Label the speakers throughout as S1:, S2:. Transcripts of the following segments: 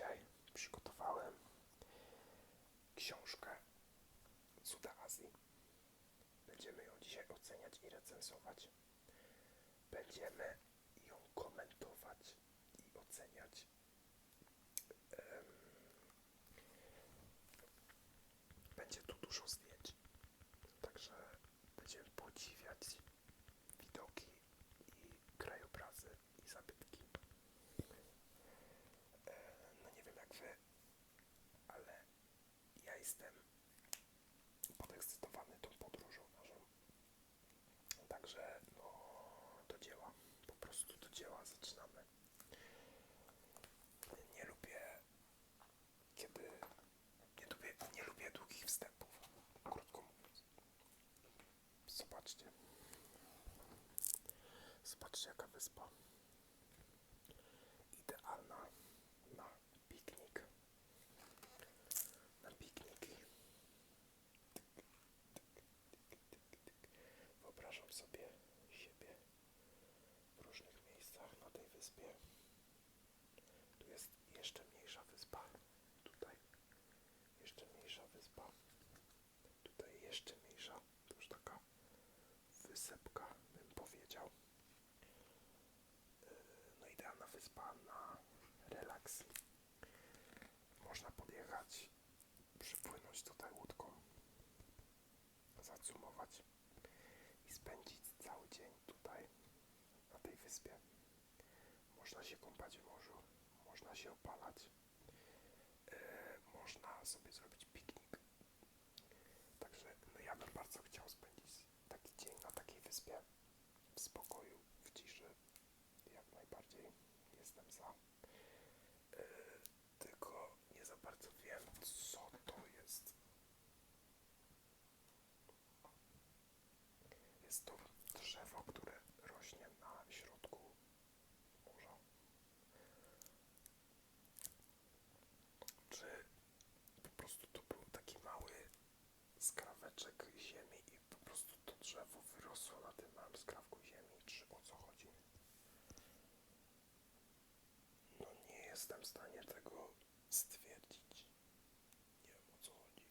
S1: dzisiaj przygotowałem książkę Cuda Azji. Będziemy ją dzisiaj oceniać i recenzować. Będziemy ją komentować i oceniać. Em, Będzie tu dużo zdjęć, także będziemy podziwiać widoki i krajobrazy i zabytki. E, No nie wiem jak wy, ale ja jestem podekscytowany tą podróżą naszą. Także no do dzieła, po prostu do dzieła zaczynamy. Nie lubię kiedy nie lubię, nie lubię długich wstępów, krótko mówiąc. Zobaczcie. Zobaczcie jaka wyspa. Idealna na piknik. Na pikniki. Wyobrażam sobie siebie w różnych miejscach na tej wyspie. Tu jest jeszcze mniejsza wyspa. Tutaj jeszcze mniejsza wyspa. Tutaj jeszcze mniejsza. To już taka wysepka, bym powiedział. Yy, No idealna wyspa na relaks. Można podjechać, przypłynąć tutaj łódką, zacumować i spędzić cały dzień tutaj, na tej wyspie. Można się kąpać w morzu, można się opalać, e, można sobie zrobić piknik. Także no ja bym bardzo chciał spędzić taki dzień na takiej wyspie w spokoju, w ciszy. Jak najbardziej jestem za. E, tylko nie za bardzo wiem, co to jest. Jest to drzewo, które rośnie na środku morza. Czy po prostu to był taki mały skraweczek ziemi i po prostu to drzewo wyrosło na tym małym skrawku ziemi, czy o co chodzi? No nie jestem w stanie tego stwierdzić. Nie wiem o co chodzi.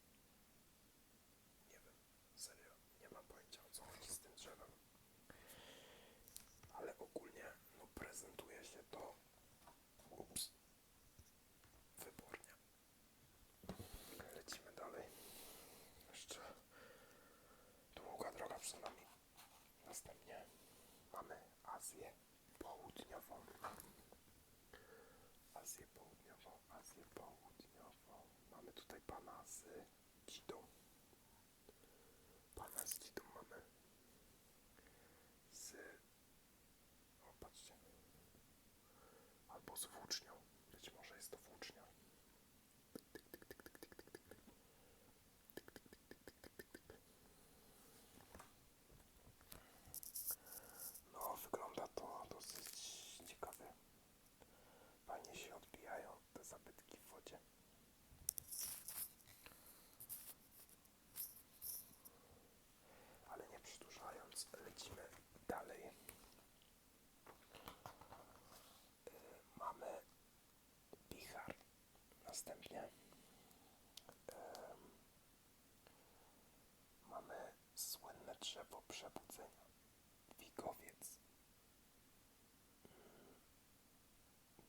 S1: Nie wiem, serio, nie mam pojęcia o co chodzi z tym drzewem. Ale ogólnie, no prezentuje się to, ups, wybornie. Lecimy dalej. Jeszcze długa droga przed nami. Następnie mamy Azję Południową. Azję Południową, Azję Południową. Mamy tutaj pana z Dzidą. Pana z Dzidą mamy. Z... O, patrzcie. Albo z Włócznią. Być może jest to Włócznia. No, wygląda to dosyć ciekawie. Fajnie się odbijają te zabytki w wodzie. Ale nie przedłużając, lecimy dalej. Y, Mamy Bihar. Następnie Em, mamy drzewo przebudzenia. Wigowiec.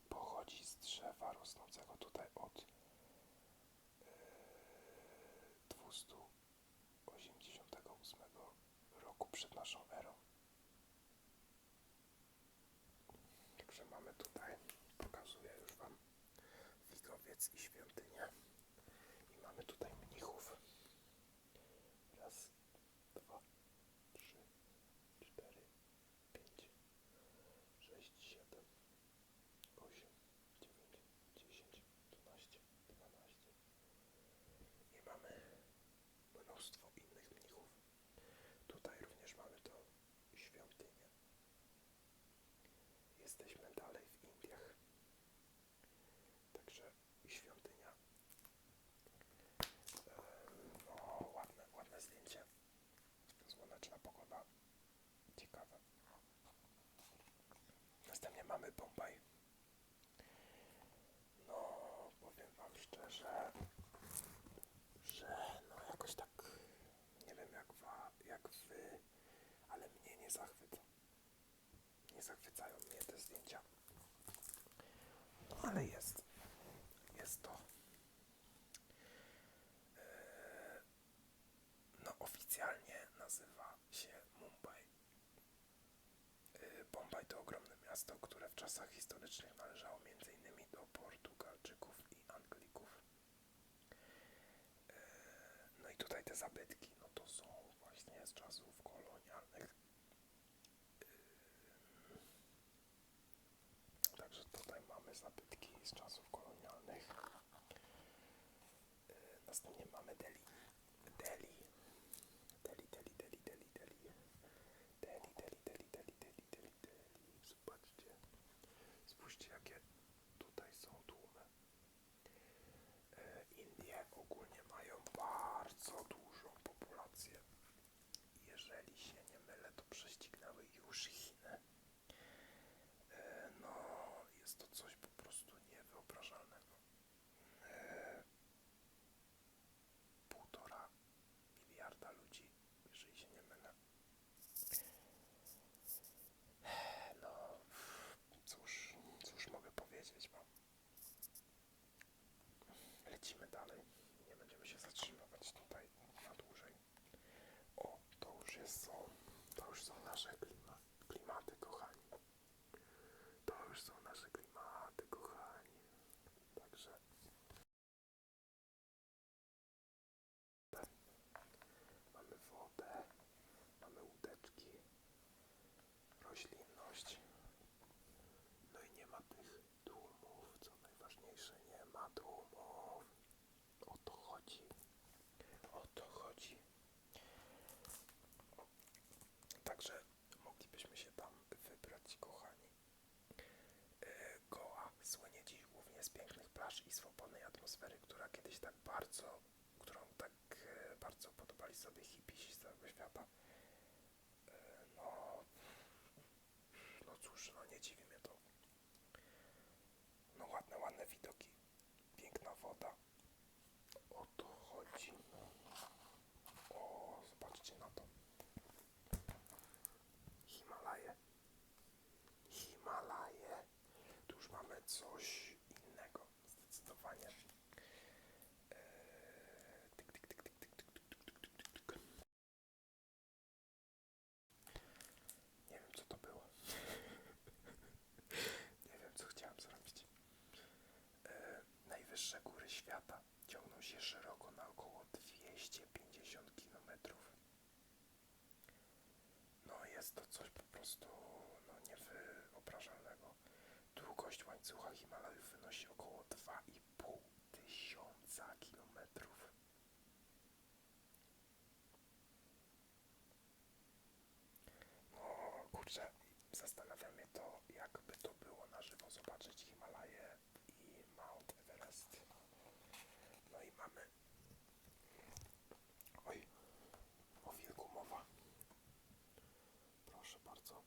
S1: Pochodzi z drzewa rosnącego tutaj od yy, 288 roku przed naszą erą. Także mamy tutaj, pokazuję już Wam Wigowiec i świątynię. jesteśmy dalej w Indiach. Także świątynia. O, no, ładne, ładne zdjęcie. Słoneczna pogoda. Ciekawe. Następnie mamy Bombaj. No, powiem Wam szczerze, że no jakoś tak, nie wiem jak, wa, jak Wy, ale mnie nie zachwyca nie zachwycają mnie te zdjęcia. No ale jest. Jest to. Eee, No oficjalnie nazywa się Mumbai. Eee, Bombaj to ogromne miasto, które w czasach historycznych należało m.in. do Portugalczyków i Anglików. Eee, No i tutaj te zabytki, no to są właśnie z czasów kolonialnych. Także tutaj mamy zabytki z czasów kolonialnych. Yy, Następnie mamy. Delhi. Delhi, Delhi, Delhi, Delhi, Delhi. Delhi, Delhi, Delhi, Delhi, Delhi, Delhi, Delhi. Zobaczcie. Spójrzcie jakie tutaj są tłumy. Yy, Indie ogólnie mają bardzo dużą populację. Jeżeli się nie mylę, to prześcignęły już Chiny. E, No, jest to coś po prostu niewyobrażalnego. E, Półtora miliarda ludzi, jeżeli się nie mylę. No, cóż, cóż mogę powiedzieć wam. Lecimy dalej. Nie będziemy się zatrzymywać tutaj na dłużej. O, są, to już są nasze klima, klimaty, kochani. To już są nasze klimaty, kochani. Także tak. mamy wodę, mamy łódeczki, roślinność. No i nie ma tych tłumów, co najważniejsze, nie ma tłumów. O to chodzi. O to chodzi. Także moglibyśmy się tam wybrać, kochani. E, Goa słynie dziś głównie z pięknych plaż i swobodnej atmosfery, która kiedyś tak bardzo, którą tak e, bardzo podobali sobie hipisi z całego świata. E, No, no cóż, no nie dziwi mnie świata ciągną się szeroko na około 250 kilometrów. No jest to coś po prostu no, niewyobrażalnego. Długość łańcucha Himalajów wynosi około 2,5 tysiąca kilometrów. No kurczę, zastanawia mnie to, jakby to było na żywo zobaczyć Himalaje i Mount Everest. No i mamy... Oj, o wilku mowa. Proszę bardzo.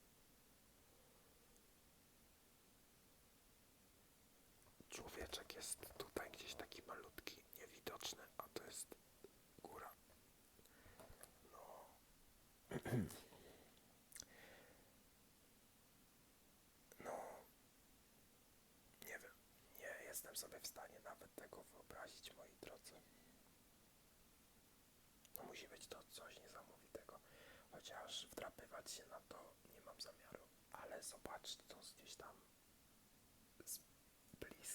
S1: Człowieczek jest tutaj gdzieś taki malutki, niewidoczny, a to jest góra. No. No. Nie wiem. Nie jestem sobie w stanie nawet tego wyobrazić, moi drodzy. No musi być to coś niesamowitego. Chociaż wdrapywać się na to nie mam zamiaru. Ale zobaczyć to gdzieś tam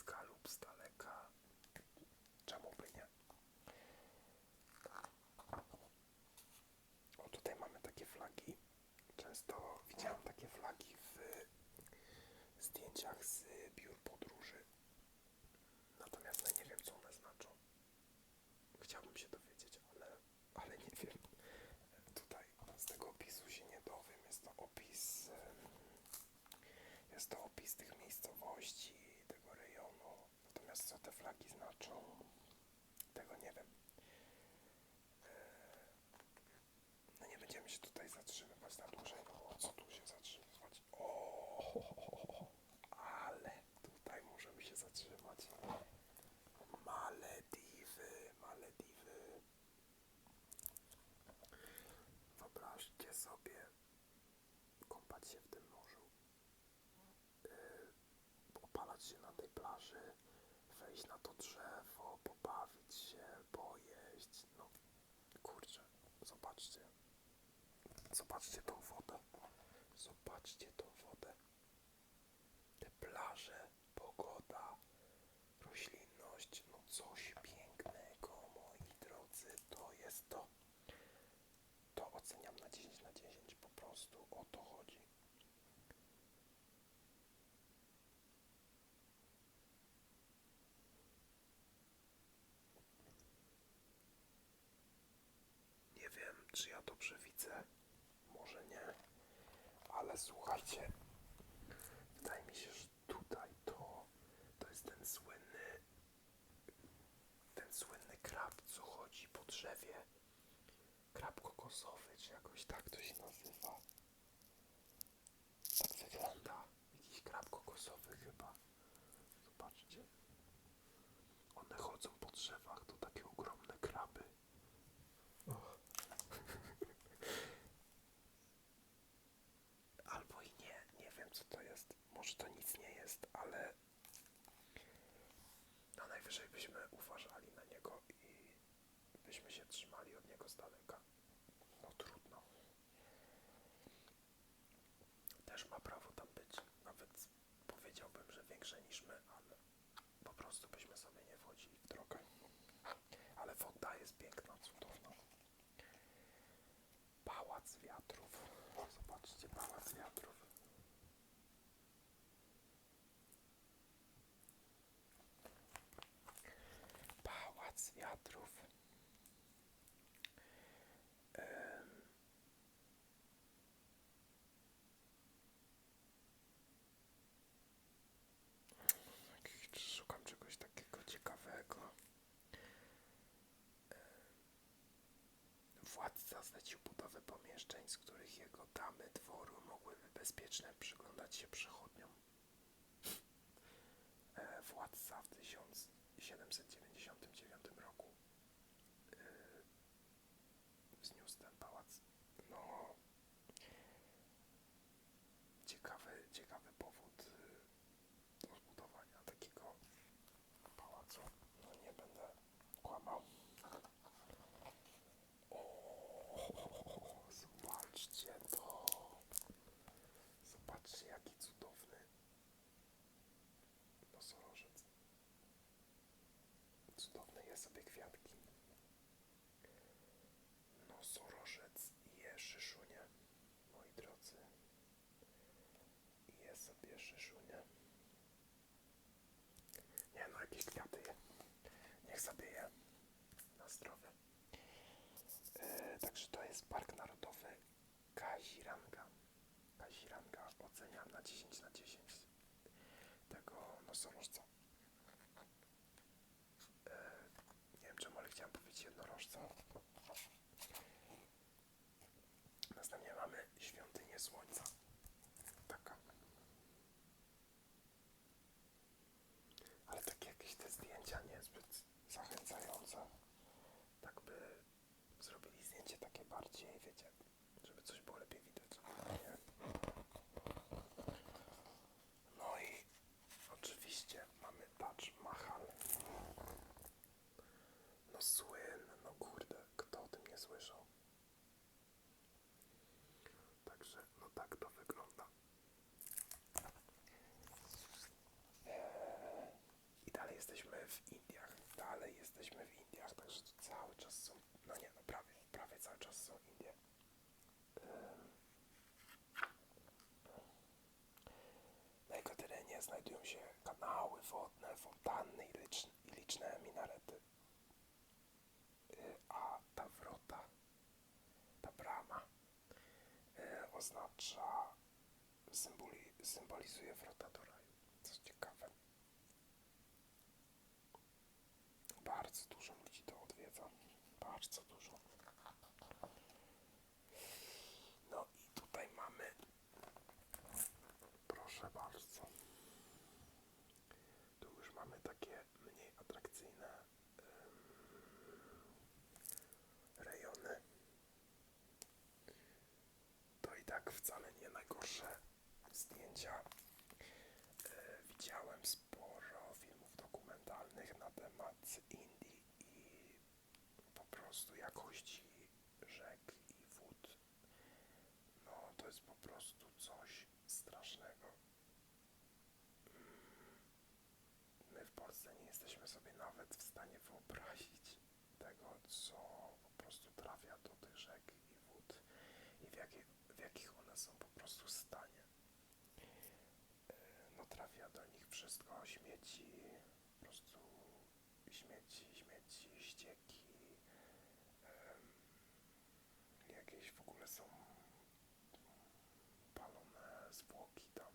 S1: bliska lub z daleka. Czemu by nie? O, tutaj mamy takie flagi. Często widziałem takie flagi w zdjęciach z biur podróży. Natomiast no nie wiem, co one znaczą. Chciałbym się dowiedzieć, ale, ale nie wiem. Tutaj z tego opisu się nie dowiem. Jest to opis. Jest to opis tych miejscowości, co te flagi znaczą, tego nie wiem. E, no nie będziemy się tutaj zatrzymywać na dłużej, no co tu się zatrzymywać? O, ale tutaj możemy się zatrzymać. Malediwy, Malediwy. Wyobraźcie sobie kąpać się w tym morzu, e, opalać się na tej plaży, wejść na to drzewo, pobawić się, pojeść. No kurczę, zobaczcie. Zobaczcie tą wodę. Zobaczcie tą wodę. Te plaże, pogoda, roślinność, no coś pięknego, moi drodzy, to jest to. To oceniam na 10 na 10, po prostu o to chodzi. Nie wiem, czy ja dobrze widzę, może nie, ale słuchajcie, wydaje mi się, że tutaj to, to jest ten słynny, ten słynny krab, co chodzi po drzewie. Krab kokosowy, czy jakoś tak to się nazywa. Tak wygląda. Jakiś krab kokosowy chyba. Zobaczcie. One chodzą po drzewach, to takie ogromne kraby. Albo i nie, nie wiem co to jest. Może to nic nie jest, ale no najwyżej byśmy uważali na niego i byśmy się trzymali od niego z daleka. No trudno. Też ma prawo tam być. Nawet powiedziałbym, że większe niż my, ale po prostu byśmy sobie nie wchodzili w drogę. Ale woda jest piękna, cudowna. Pałac wiatrów. Zobaczcie, pałac wiatrów. Pałac wiatrów. Szukam czegoś takiego ciekawego. Władca zlecił budowę pomieszczeń, z których jego damy dworu mogłyby bezpiecznie przyglądać się przechodniom. Władca w 1799 roku e, zniósł ten pałac. No, ciekawy, ciekawy powód e, do zbudowania takiego pałacu. No nie będę kłamał. O, zobaczcie to. Zobaczcie, jaki cudowny nosorożec. Cudowne je sobie kwiatki. Nosorożec je szyszunie, moi drodzy. Je sobie szyszunie. Nie no, jakieś kwiaty je. Niech sobie je. Na zdrowie. E, także to jest Park Narodowy Kaziranga. Kaziranga oceniam na 10 na 10 tego nosorożca. E, nie wiem czemu, ale chciałem powiedzieć jednorożca. Następnie mamy Świątynię Słońca. Taka. Ale tak jakieś te zdjęcia niezbyt zachęcające. Tak by zrobili zdjęcie takie bardziej, wiecie, żeby coś było lepiej widać. Nie? No i oczywiście mamy Taj Mahal. No słynny, no kurde, kto o tym nie słyszał? Także, no tak to wygląda. Eee, I dalej jesteśmy w Indiach. Dalej jesteśmy w Indiach, także tu cały czas są, no nie, no prawie, prawie cały czas są Indie. Em. Na jego znajdują się kanały wodne, fontanny i liczne, i liczne minarety. Y, A ta wrota, ta brama y, oznacza, symboli, symbolizuje wrota do raju. Co ciekawe. Bardzo dużo ludzi to odwiedza. Bardzo dużo. No i tutaj mamy. Proszę bardzo. Tu już mamy takie mniej atrakcyjne em, rejony. To i tak wcale nie najgorsze zdjęcia. E, widziałem sporo filmów dokumentalnych temat Indii i po prostu jakości rzek i wód. No to jest po prostu coś strasznego. Mm, My w Polsce nie jesteśmy sobie nawet w stanie wyobrazić tego, co po prostu trafia do tych rzek i wód i w, jakie, w jakich one są po prostu stanie. E, No trafia do nich wszystko, śmieci, po prostu śmieci, śmieci, ścieki, jakieś w ogóle są palone zwłoki tam,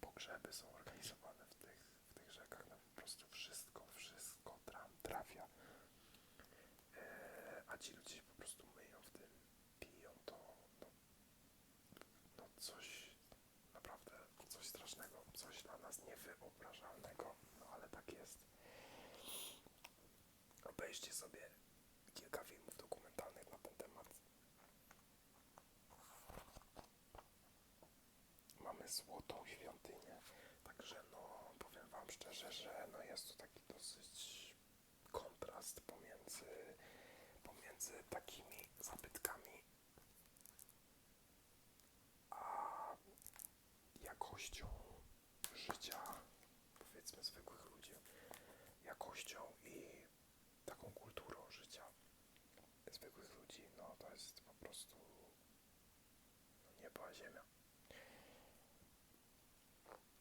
S1: pogrzeby są organizowane w tych, w tych rzekach, no po prostu wszystko, wszystko tam trafia. E, a ci ludzie się po prostu myją w tym, piją to, no, no coś naprawdę, coś strasznego, coś dla nas niewyobrażalnego, no ale tak jest. Obejrzcie sobie kilka filmów dokumentalnych na ten temat. Mamy złotą świątynię, także no powiem wam szczerze, że no jest to taki dosyć kontrast pomiędzy, pomiędzy takimi zabytkami a jakością życia, powiedzmy zwykłych ludzi, jakością i taką kulturą życia zwykłych ludzi, no to jest po prostu no, niebo a ziemia.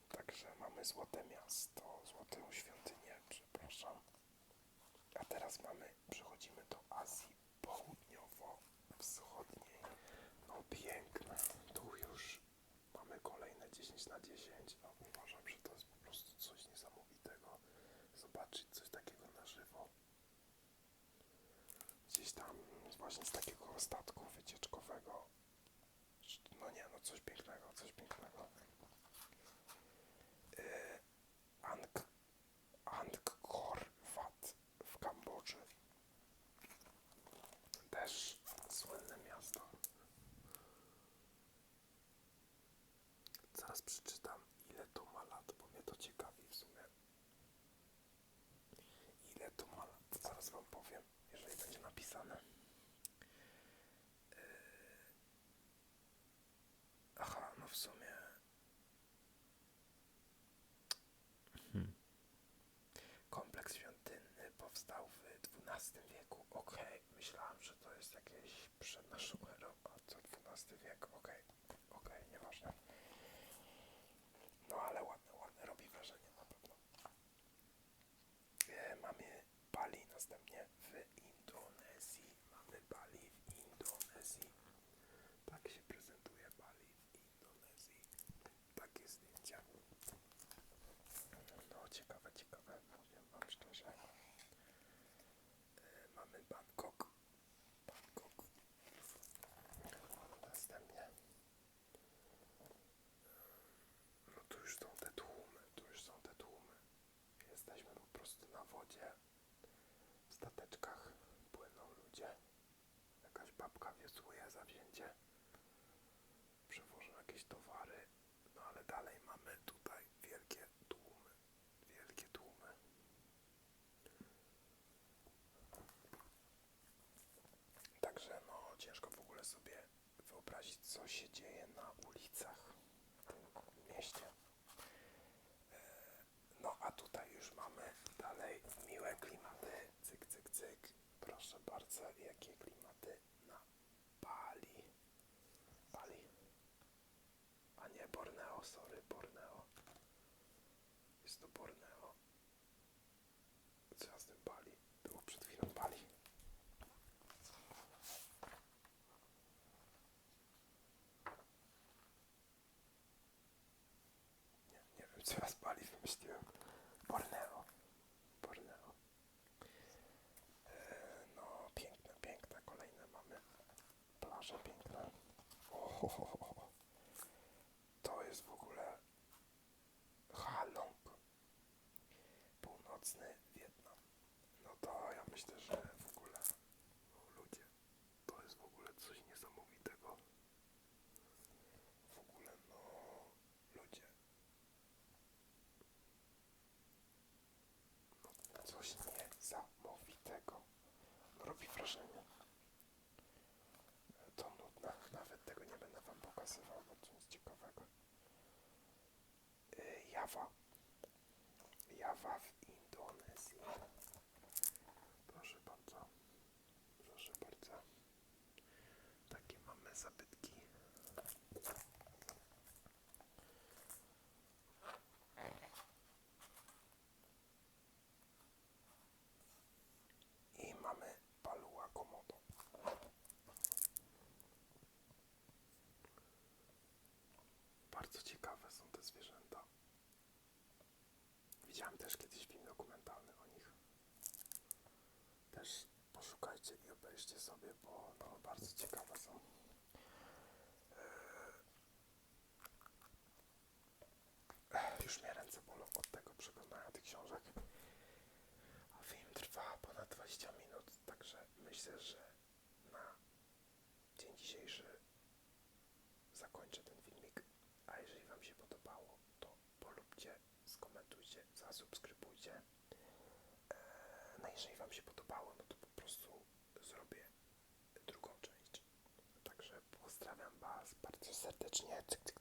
S1: Także złote miasto, złotą świątynię, przepraszam. A teraz mamy, przechodzimy do Azji Południowo-Wschodniej. No piękne, tu już mamy kolejne 10 na 10. No, uważam, że to jest po prostu coś niesamowitego. Zobaczyć coś takiego na żywo. Gdzieś tam właśnie z takiego statku wycieczkowego. No nie, no coś pięknego, coś pięknego. Yy, Ang Angkor Wat w Kambodży. Też słynne miasto. Zaraz przeczytam, ile to ma lat, bo mnie to ciekawi w sumie. Ile to ma lat? Zaraz wam powiem, jeżeli będzie napisane. Yy, Aha, no w sumie. Kompleks świątynny powstał w XII wieku. Okej, myślałem, że to jest jakieś przed naszą erą, a to XII wiek. Okej, okej, nieważne. No ale ładne, ładne, robi wrażenie na pewno. E, mamy Bali następnie w Indonezji. Mamy Bali w Indonezji. Tak się prezentuje Bali w Indonezji. Takie zdjęcia. No ciekawe, ciekawe, powiem wam szczerze. E, mamy Bangkok. Bangkok. Następnie. No tu już są te tłumy, tu już są te tłumy. Jesteśmy po prostu na wodzie. W stateczkach płyną ludzie. Jakaś babka wiosłuje zawzięcie. Przewożą jakieś towary. No ale dalej mamy tutaj wielkie tłumy. Wielkie tłumy. Także no ciężko w ogóle sobie wyobrazić co się dzieje na ulicach w tym mieście. E, No a tutaj już mamy dalej miłe klimaty. Cyk, cyk, cyk. Proszę bardzo, jakie klimaty na Bali. Bali. A nie Borneo, sorry, Borneo. Jest to Borneo. Co ja z tym Bali? Było przed chwilą Bali. Nie, nie wiem co ja z Bali wymyśliłem. Borneo. Borneo. E, no, piękne, piękne. Kolejne mamy plaże piękne. O, to jest w ogóle Halong. Północny Wietnam. No to ja myślę, że w ogóle no, ludzie, to jest w ogóle coś niesamowitego. W ogóle no ludzie. No, To nudne, nawet tego nie będę wam pokazywał, bo to nic ciekawego. Y, Jawa. Jawa w Indonezji. Proszę bardzo. Proszę bardzo. Takie mamy zabytki. I mamy palua komodo. Bardzo ciekawe są te zwierzęta. Widziałem też kiedyś film dokumentalny o nich. Też poszukajcie i obejrzcie sobie, bo no, bardzo ciekawe są. Ech, Już mnie ręce bolą od tego przeglądania tych książek. A film trwa ponad 20 minut, także myślę, że na dzień dzisiejszy zakończę ten filmik. A jeżeli Wam się podobało, to polubcie, skomentujcie, zasubskrybujcie. Eee, No jeżeli Wam się podobało, no to po prostu zrobię drugą część. Także pozdrawiam Was bardzo serdecznie. Cyk, cyk,